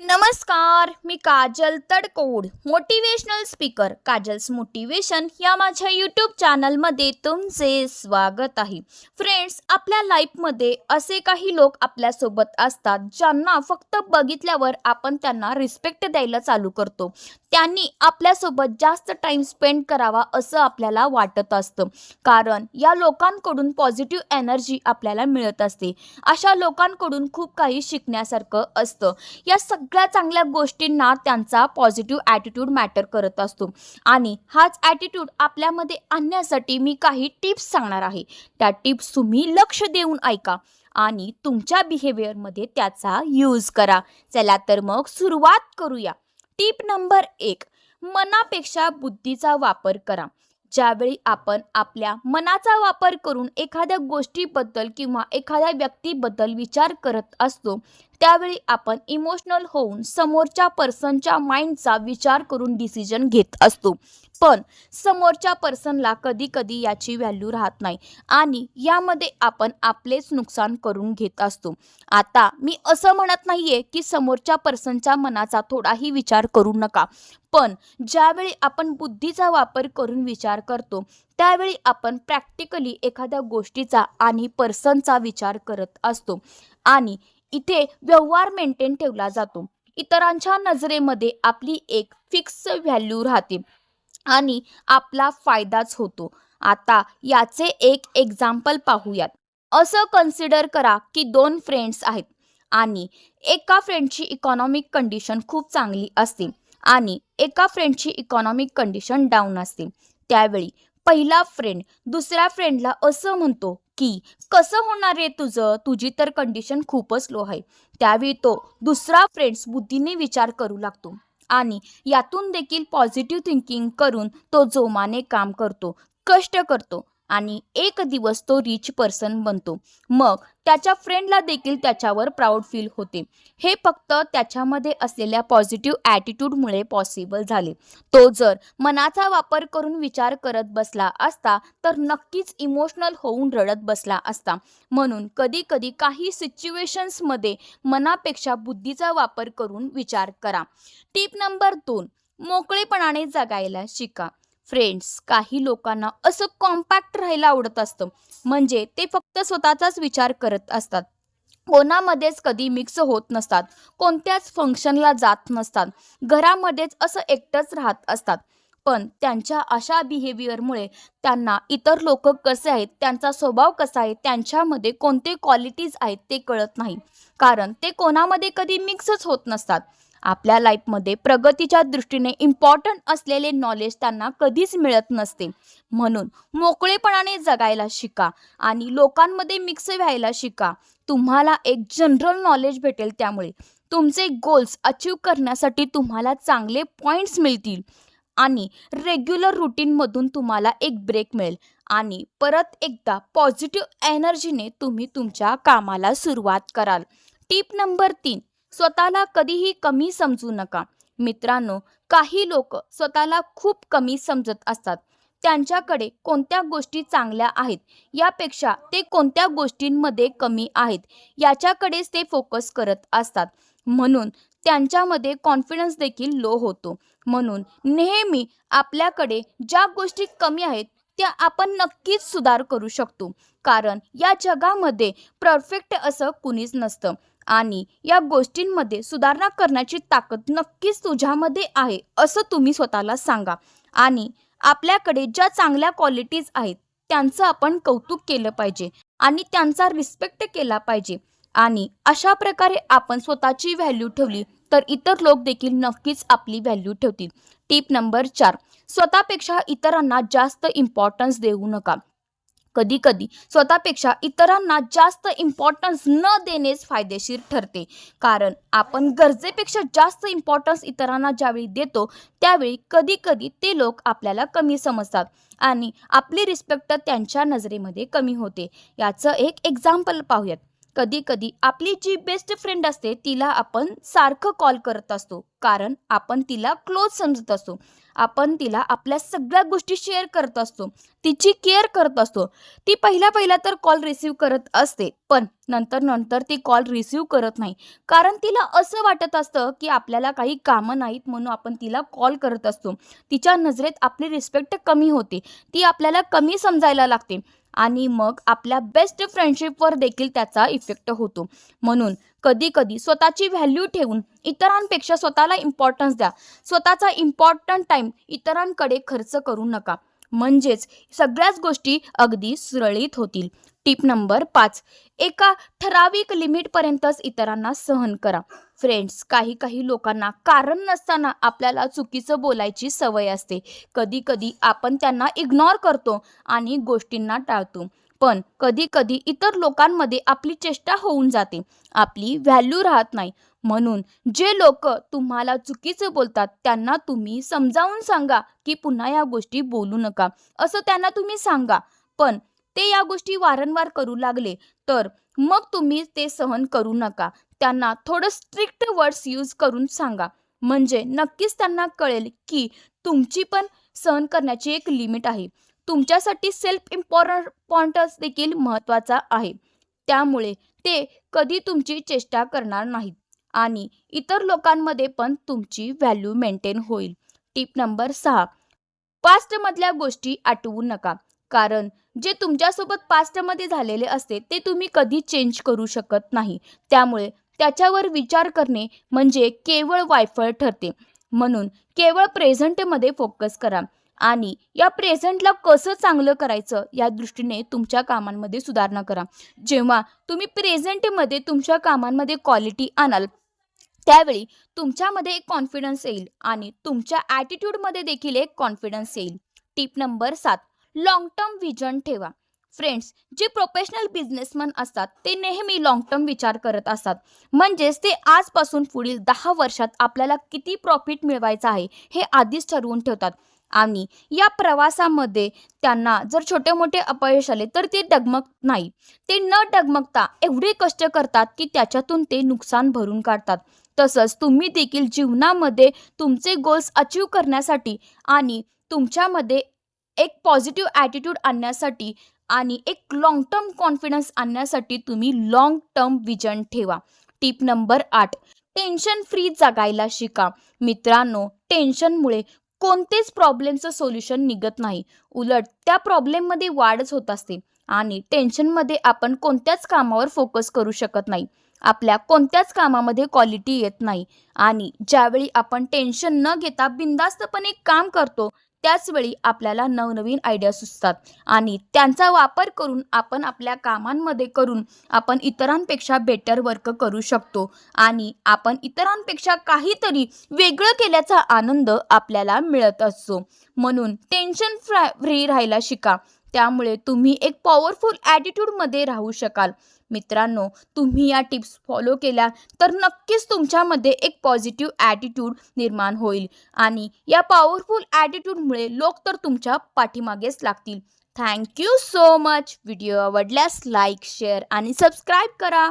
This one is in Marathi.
नमस्कार मी Kajal Tadkod motivational speaker Kajal's motivation या माझ्या यूट्यूब चॅनलमध्ये तुमचे स्वागत आहे. फ्रेंड्स आपल्या लाईफमध्ये असे काही लोक आपल्यासोबत असतात ज्यांना फक्त बघितल्यावर आपण त्यांना रिस्पेक्ट द्यायला चालू करतो. त्यांनी आपल्यासोबत जास्त टाईम स्पेंड करावा असं आपल्याला वाटत असतं. कारण या लोकांकडून पॉझिटिव्ह एनर्जी आपल्याला मिळत असते. अशा लोकांकडून खूप काही शिकण्यासारखं असतं. या सग सगळ्या चांगल्या गोष्टींना त्यांचा पॉझिटिव्ह ॲटिट्यूड मॅटर करत असतो. आणि हाच ॲटिट्यूड आपल्यामध्ये आणण्यासाठी मी काही टिप्स सांगणार आहे. त्या टिप्स तुम्ही लक्ष देऊन ऐका आणि तुमच्या बिहेवियरमध्ये त्याचा यूज करा. चला तर मग सुरुवात करूया. टिप नंबर एक मनापेक्षा बुद्धीचा वापर करा. ज्यावेळी आपण आपल्या मनाचा वापर करून एखाद्या गोष्टीबद्दल किंवा एखाद्या व्यक्तीबद्दल विचार करत असतो त्यावेळी आपण इमोशनल होऊन समोरच्या पर्सनच्या माइंडचा विचार करून डिसिजन घेत असतो. पण समोरच्या पर्सनला कधी कधी याची व्हॅल्यू राहत नाही. आणि यामध्ये आपण आपलेच नुकसान करून घेत असतो. आता मी असं म्हणत नाहीये की समोरच्या पर्सनच्या मनाचा थोडाही विचार करू नका. पण ज्यावेळी आपण बुद्धीचा वापर करून विचार करतो त्यावेळी आपण प्रॅक्टिकली एखाद्या गोष्टीचा आणि पर्सनचा विचार करत असतो. आणि इथे व्यवहार मेंटेन ठेवला जातो. इतरांच्या नजरेमध्ये आपली एक फिक्स व्हॅल्यू राहते. आणि आपला फायदाच होतो. आता याचे एक एक्झाम्पल पाहूयात. असं कन्सिडर करा की दोन फ्रेंड्स आहेत आणि एका फ्रेंडची इकॉनॉमिक कंडिशन खूप चांगली असते आणि एका फ्रेंडची इकॉनॉमिक कंडिशन डाऊन असते. त्यावेळी पहिला फ्रेंड दुसऱ्या फ्रेंडला असं म्हणतो की कसं होणार आहे तुझं? तुझी तर कंडिशन खूपच लो आहे. त्यावेळी तो दुसरा फ्रेंड्स बुद्धीने विचार करू लागतो. आणि यातून देखील पॉझिटिव्ह थिंकिंग करून तो जोमाने काम करतो कष्ट करतो. आणि एक दिवस तो रिच पर्सन बनतो. मग त्याच्या फ्रेंडला देखील त्याच्यावर प्राऊड फील होते. हे फक्त त्याच्यामध्ये असलेल्या पॉझिटिव्ह ॲटिट्यूडमुळे पॉसिबल झाले. तो जर मनाचा वापर करून विचार करत बसला असता तर नक्कीच इमोशनल होऊन रडत बसला असता. म्हणून कधी कधी काही सिच्युएशन्समध्ये मनापेक्षा बुद्धीचा वापर करून विचार करा. टीप नंबर दोन मोकळेपणाने जगायला शिका. फ्रेंड्स काही लोकांना असं कॉम्पॅक्ट राहायला आवडत असतं. म्हणजे ते फक्त स्वतःचाच विचार करत असतात. कोणामध्येच कधी मिक्स होत नसतात. कोणत्याच फंक्शनला जात नसतात. घरामध्येच असं एकटंच राहत असतात. पण त्यांच्या अशा बिहेवियरमुळे त्यांना इतर लोक कसे आहेत त्यांचा स्वभाव कसा आहे त्यांच्यामध्ये कोणते क्वालिटीज आहेत ते कळत नाही. कारण ते कोणामध्ये कधी मिक्सच होत नसतात. आपल्या लाईफमध्ये प्रगतीच्या दृष्टीने इम्पॉर्टंट असलेले नॉलेज त्यांना कधीच मिळत नसते. म्हणून मोकळेपणाने जगायला शिका आणि लोकांमध्ये मिक्स व्हायला शिका. तुम्हाला एक जनरल नॉलेज भेटेल त्यामुळे. तुमचे गोल्स अचीव करण्यासाठी तुम्हाला चांगले पॉईंट्स मिळतील आणि रेग्युलर रुटीनमधून तुम्हाला एक ब्रेक मिळेल आणि परत एकदा पॉझिटिव्ह एनर्जीने तुम्ही तुमच्या कामाला सुरुवात कराल. टीप नंबर तीन स्वतःला कधीही कमी समजू नका. मित्रांनो काही लोक स्वतःला खूप कमी समजत असतात. त्यांच्याकडे कोणत्या गोष्टी चांगल्या आहेत? यापेक्षा ते कोणत्या गोष्टींमध्ये कमी आहेत? याच्याकडेच ते फोकस करत असतात. म्हणून त्यांच्यामध्ये कॉन्फिडन्स देखील लो होतो. म्हणून नेहमी आपल्याकडे ज्या गोष्टी कमी आहेत त्या आपण नक्कीच सुधार करू शकतो. कारण या जगामध्ये परफेक्ट असं कुणीच नसतं. आणि या गोष्टींमध्ये सुधारणा करण्याची ताकद नक्कीच तुझ्यामध्ये आहे असं तुम्ही स्वतःला सांगा. आणि आपल्याकडे ज्या चांगल्या क्वालिटीज आहेत त्यांचं आपण कौतुक केलं पाहिजे. आणि त्यांचा रिस्पेक्ट केला पाहिजे. आणि अशा प्रकारे आपण स्वतःची व्हॅल्यू ठेवली तर इतर लोक देखील नक्कीच आपली व्हॅल्यू ठेवतील. टीप नंबर चार स्वतःपेक्षा इतरांना जास्त इम्पॉर्टन्स देऊ नका. कधी कधी स्वतःपेक्षा इतरांना जास्त इम्पॉर्टन्स न देणेच फायदेशीर ठरते. कारण आपण गरजेपेक्षा जास्त इम्पॉर्टन्स इतरांना ज्यावेळी देतो त्यावेळी कधी कधी ते लोक आपल्याला कमी समजतात आणि आपली रिस्पेक्ट त्यांच्या नजरेमध्ये कमी होते. याचं एक एक्झाम्पल पाहूयात. कधी कधी आपली जी बेस्ट फ्रेंड असते तिला आपण सारखं कॉल करत असतो. कारण आपण तिला क्लोज समजत असतो. आपण तिला आपल्या सगळ्या गोष्टी शेअर करत असतो. तिची केअर करत असतो. ती पहिल्या पहिल्या तर कॉल रिसीव करत असते पण नंतर नंतर ती कॉल रिसीव करत नाही. कारण तिला असं वाटत असतं की आपल्याला काही कामं नाहीत म्हणून आपण तिला कॉल करत असतो. तिच्या नजरेत आपली रिस्पेक्ट कमी होते. ती आपल्याला कमी समजायला लागते. आणि मग आपल्या बेस्ट फ्रेंडशिपवर देखील त्याचा इफेक्ट होतो. म्हणून कधी कधी स्वतःची व्हॅल्यू ठेवून इतरांपेक्षा स्वतःला इम्पॉर्टन्स द्या. स्वतःचा इम्पॉर्टंट टाईम इतरांकडे खर्च करू नका. म्हणजेच सगळ्याच गोष्टी अगदी सुरळीत होतील. टिप नंबर पाच. एका ठराविक लिमिटपर्यंतच इतरांना सहन करा. फ्रेंड्स काही काही लोकांना कारण नसताना आपल्याला चुकीचं बोलायची सवय असते. कधी कधी आपण त्यांना इग्नोर करतो आणि गोष्टींना टाळतो. पण कधी कधी इतर लोकांमध्ये आपली चेष्टा होऊन जाते. आपली व्हॅल्यू राहत नाही. म्हणून जे लोक तुम्हाला चुकीचं बोलतात त्यांना तुम्ही समजावून सांगा की पुन्हा या गोष्टी बोलू नका. असं त्यांना तुम्ही सांगा. पण ते या गोष्टी वारंवार करू लागले. तर मग तुम्ही ते सहन करू नका. त्यांना थोडं स्ट्रिक्ट वर्ड्स यूज करून सांगा. म्हणजे नक्कीच त्यांना कळेल की तुमची पण सहन करण्याची एक लिमिट आहे. तुमच्यासाठी सेल्फ इम्पॉर्टन्स देखील महत्त्वाचा आहे. त्यामुळे ते कधी तुमची चेष्टा करणार नाहीत. आणि इतर लोकांमध्ये पण तुमची व्हॅल्यू मेंटेन होईल. टिप नंबर सहा. पास्टमधल्या गोष्टी आठवू नका. कारण जे तुमच्यासोबत पास्टमध्ये झालेले असते ते तुम्ही कधी चेंज करू शकत नाही. त्यामुळे त्याच्यावर विचार करणे म्हणजे केवळ वायफळ ठरते. म्हणून केवळ प्रेझेंटमध्ये फोकस करा. आणि या प्रेझेंटला कसं चांगलं करायचं या दृष्टीने तुमच्या कामांमध्ये सुधारणा करा. जेव्हा तुम्ही प्रेझेंटमध्ये तुमच्या कामांमध्ये क्वालिटी आणाल त्यावेळी तुमच्यामध्ये एक कॉन्फिडन्स येईल आणि तुमच्या ॲटिट्यूडमध्ये देखील एक कॉन्फिडन्स येईल. टिप नंबर सात. लॉंग टर्म विजन ठेवा. फ्रेंड्स जे प्रोफेशनल बिझनेसमॅन असतात ते नेहमी लॉंग टर्म विचार करत असतात. म्हणजेच ते आजपासून पुढील दहा वर्षात आपल्याला किती प्रॉफिट मिळवायचं आहे हे आधीच ठरवून ठेवतात. आणि या प्रवासामध्ये त्यांना जर छोटे मोठे अपयश आले तर ते डगमग नाही. ते न डगमगता एवढे कष्ट करतात की त्याच्यातून ते नुकसान भरून काढतात. तसंच तुम्ही देखील जीवनामध्ये तुमचे गोल्स अचीव करण्यासाठी आणि तुमच्यामध्ये एक पॉझिटिव्ह ॲटिट्यूड आणण्यासाठी आणि एक लाँग टर्म कॉन्फिडन्स आणण्यासाठी तुम्ही लाँग टर्म विजन ठेवा. टिप नंबर आठ. टेन्शन फ्री जगायला शिका. मित्रांनो टेन्शनमुळे कोणतेच प्रॉब्लेमचं सोल्युशन निघत नाही. उलट त्या प्रॉब्लेममध्ये वाढच होत असते आणि टेन्शनमध्ये आपण कोणत्याच कामावर फोकस करू शकत नाही. आपल्या कोणत्याच कामामध्ये क्वालिटी येत नाही. आणि ज्यावेळी आपण टेन्शन न घेता बिंदास्तपणे काम करतो त्याचवेळी आपल्याला नवनवीन आयडिया सुचतात. आणि त्यांचा वापर करून आपण आपल्या कामांमध्ये करून आपण इतरांपेक्षा बेटर वर्क करू शकतो. आणि आपण इतरांपेक्षा काहीतरी वेगळं केल्याचा आनंद आपल्याला मिळत असतो. म्हणून टेन्शन फ्रा फ्री राहायला शिका. त्यामुळे तुम्ही एक पॉवरफुल ॲटिट्यूडमध्ये राहू शकाल. मित्रांनो तुम्ही या टिप्स फॉलो केल्या तर नक्कीच तुमच्यामध्ये एक पॉझिटिव्ह ॲटिट्यूड निर्माण होईल आणि या पॉवरफुल ॲटिट्यूडमुळे लोक तर तुमच्या पाठीमागेच लागतील. Thank you so much video आवडल्यास लाईक शेअर आणि सबस्क्राईब करा.